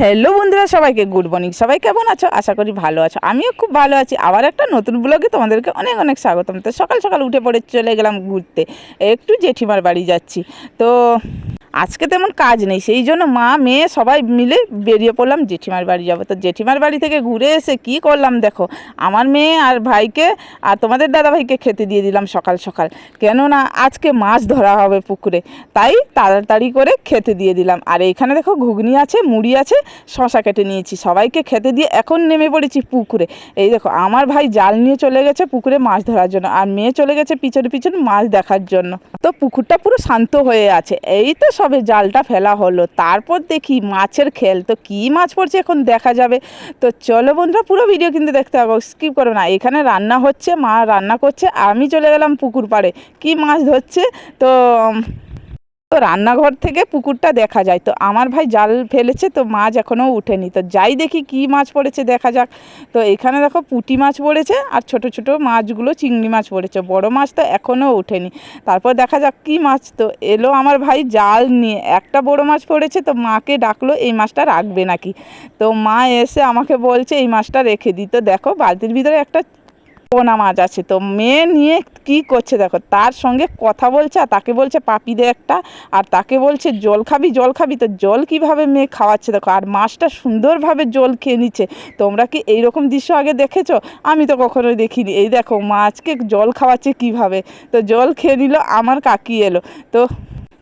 Hello বন্ধুরা, সবাইকে good morning সবাই কেমন আছো? আশা করি ভালো আছো। আমিও খুব ভালো আছি। আবার একটা নতুন ব্লগে তোমাদেরকে অনেক অনেক স্বাগতম। তো সকাল সকাল উঠে পড়ে চলে গেলাম ঘুরতে। একটু জেঠিমার বাড়ি যাচ্ছি। তো আজকে তেমন কাজ নেই, সেই জন্য মা, মেয়ে সবাই মিলে বেরিয়ে পড়লাম জেঠিমার বাড়ি যাব। তো জেঠিমার বাড়ি থেকে ঘুরে এসে কি করলাম দেখো, আমার মেয়ে আর ভাইকে আর তোমাদের দাদা ভাইকে খেতে দিয়ে দিলাম সকাল সকাল। কেননা আজকে মাছ ধরা হবে পুকুরে, তাই তাড়াতাড়ি করে খেতে দিয়ে দিলাম। আর এইখানে দেখো ঘুগনি আছে, মুড়ি আছে, শশা কেটে নিয়েছি। সবাইকে খেতে দিয়ে এখন নেমে পড়েছি পুকুরে। এই দেখো, আমার ভাই জাল নিয়ে চলে গেছে পুকুরে মাছ ধরার জন্য, আর মেয়ে চলে গেছে পিছনে পিছনে মাছ দেখার জন্য। তো পুকুরটা পুরো শান্ত হয়ে আছে। এই তো সবে জালটা ফেলা হলো। তারপর দেখি মাছের খেল। তো কী মাছ পড়ছে এখন দেখা যাবে। তো চলো বন্ধুরা, পুরো ভিডিও কিন্তু দেখতে হবে স্কিপ করো না। এখানে রান্না হচ্ছে, মা রান্না করছে, আমি চলে গেলাম পুকুর পাড়ে। কি মাছ ধরছে? তো তো রান্নাঘর থেকে পুকুরটা দেখা যায়। তো আমার ভাই জাল ফেলেছে, তো মাছ এখনও উঠেনি। তো যাই দেখি কি মাছ পড়েছে, দেখা যাক। তো এখানে দেখো পুঁটি মাছ পড়েছে আর ছোট ছোট মাছগুলো চিংড়ি মাছ পড়েছে। বড় মাছ তো এখনও ওঠেনি। তারপর দেখা যাক কি মাছ। তো এলো আমার ভাই জাল নিয়ে। একটা বড় মাছ পড়েছে, তো মাকে ডাকলো, এই মাছটা রাখবে নাকি? তো মা এসে আমাকে বলছে, এই মাছটা রেখে দিই তো দেখো বালতির ভিতরে একটা পোনা মাছ আছে। তো মেয়ে নিয়ে কি করছে দেখো, তার সঙ্গে কথা বলছে আর তাকে বলছে পাপি দে একটা, আর তাকে বলছে জল খাবি জল খাবি। তো জল কীভাবে মেয়ে খাওয়াচ্ছে দেখো, আর মাছটা সুন্দরভাবে জল খেয়ে নিচ্ছে। তোমরা কি এই রকম দৃশ্য আগে দেখেছ? আমি তো কখনোই দেখিনি। এই দেখো, মাছকে জল খাওয়াচ্ছে কীভাবে? তো জল খেয়ে নিল, আমার কাকি এলো। তো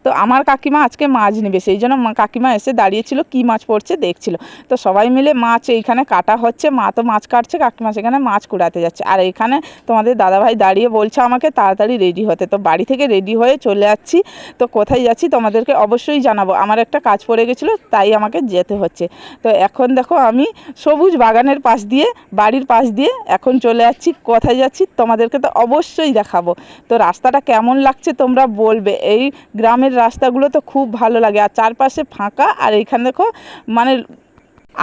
তো আমার কাকিমা আজকে মাছ নেবে, সেই জন্য কাকিমা এসে দাঁড়িয়েছিল কি মাছ পড়ছে দেখছিল। তো সবাই মিলে মাছ এইখানে কাটা হচ্ছে, মা তো মাছ কাটছে, কাকিমা সেখানে মাছ কুড়াতে যাচ্ছে। আর এখানে তোমাদের দাদাভাই দাঁড়িয়ে বলছে আমাকে তাড়াতাড়ি রেডি হতে। তো বাড়ি থেকে রেডি হয়ে চলে যাচ্ছি। তো কোথায় যাচ্ছি তোমাদেরকে অবশ্যই জানাব। আমার একটা কাজ পড়ে গেছিল, তাই আমাকে যেতে হচ্ছে। তো এখন দেখো আমি সবুজ বাগানের পাশ দিয়ে, বাড়ির পাশ দিয়ে এখন চলে যাচ্ছি। কোথায় যাচ্ছি তোমাদেরকে তো অবশ্যই দেখাবো। তো রাস্তাটা কেমন লাগছে তোমরা বলবে। এই গ্রামের রাস্তাগুলো তো খুব ভালো লাগে। আর চারপাশে ফাঁকা আর এখানে দেখো মানে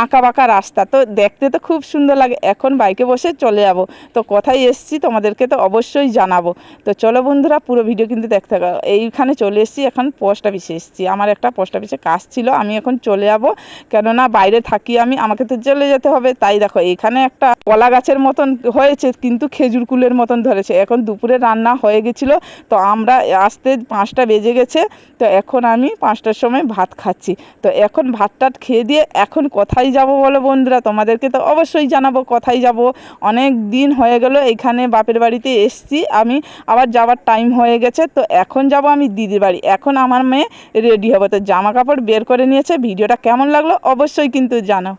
আঁকা বাঁকা রাস্তা। তো দেখতে তো খুব সুন্দর লাগে। এখন বাইকে বসে চলে যাব। তো কোথায় এসছি, তোমাদেরকে তো অবশ্যই জানাব। তো চলো বন্ধুরা, পুরো ভিডিও কিন্তু দেখতে এইখানে চলে এসেছি, এখন পোস্ট অফিসে এসেছি। আমার একটা পোস্ট অফিসে কাজ ছিল, আমি এখন চলে যাব। কেননা বাইরে থাকি আমি, আমাকে তো চলে যেতে হবে। তাই দেখো এখানে একটা কলা গাছের মতন হয়েছে, কিন্তু খেজুর কুলের মতন ধরেছে। এখন দুপুরে রান্না হয়ে গেছিল, তো আমরা আসতে পাঁচটা বেজে গেছে। তো এখন আমি পাঁচটার সময় ভাত খাচ্ছি। তো এখন ভাত খেয়ে দিয়ে এখন কোথায় যাব বলো বন্ধুরা? তোমাদেরকে তো অবশ্যই জানাব কোথায় যাব। অনেক দিন হয়ে গেল, এখানে বাপের বাড়িতে এসছি। আমি আবার যাওয়ার টাইম হয়ে গেছে, তো এখন যাব আমি দিদির বাড়ি। এখন আমার মেয়ে রেডি হবে। তো জামা কাপড় বের করে নিয়েছে। ভিডিওটা কেমন লাগল অবশ্যই কিন্তু জানাও।